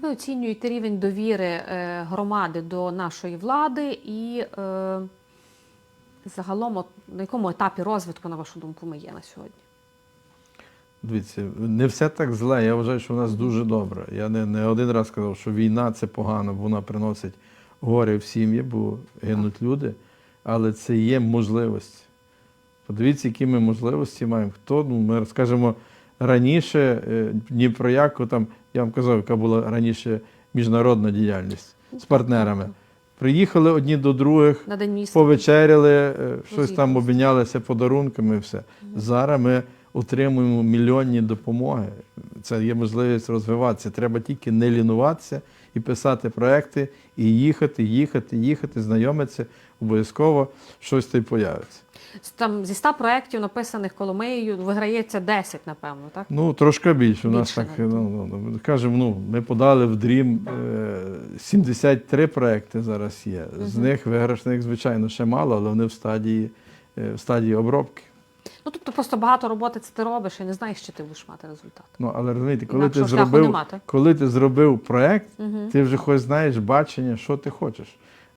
Як ви оцінюєте рівень довіри е, громади до нашої влади і е, загалом от, на якому етапі розвитку, на вашу думку, ми є на сьогодні? Дивіться, не все так зле. Я вважаю, що в нас дуже добре. Я не, не один раз казав, що війна це погано, бо вона приносить горе в сім'ї, бо гинуть люди. Але це є можливість. Подивіться, які ми можливості маємо. Хто, ну, ми скажімо, раніше е, ні про яку там, я вам казав, яка була раніше міжнародна діяльність з партнерами. Приїхали одні до других, На день міста? повечеряли, е, щось там обмінялися подарунками. і все. Зараз ми отримуємо мільйонні допомоги. Це є можливість розвиватися. Треба тільки не лінуватися і писати проекти, і їхати, їхати, їхати, знайомитися. Обов'язково щось й появиться. Там зі 100 проєктів, написаних Коломиєю, виграється 10, напевно, так? Ну, трошки більше. У нас Більше так, ну, ну, ну, кажемо, ну, ми подали в Дрім е, 73 проекти зараз є. З них виграшних, звичайно, ще мало, але вони в стадії, е, в стадії обробки. Ну тобто просто багато роботи це ти робиш і не знаєш, чи ти будеш мати результат. Ну, але розумієте, коли Інакшого ти шляху зробив, нема, коли ти зробив проект, Угу. ти вже хоч знаєш бачення, що ти хочеш.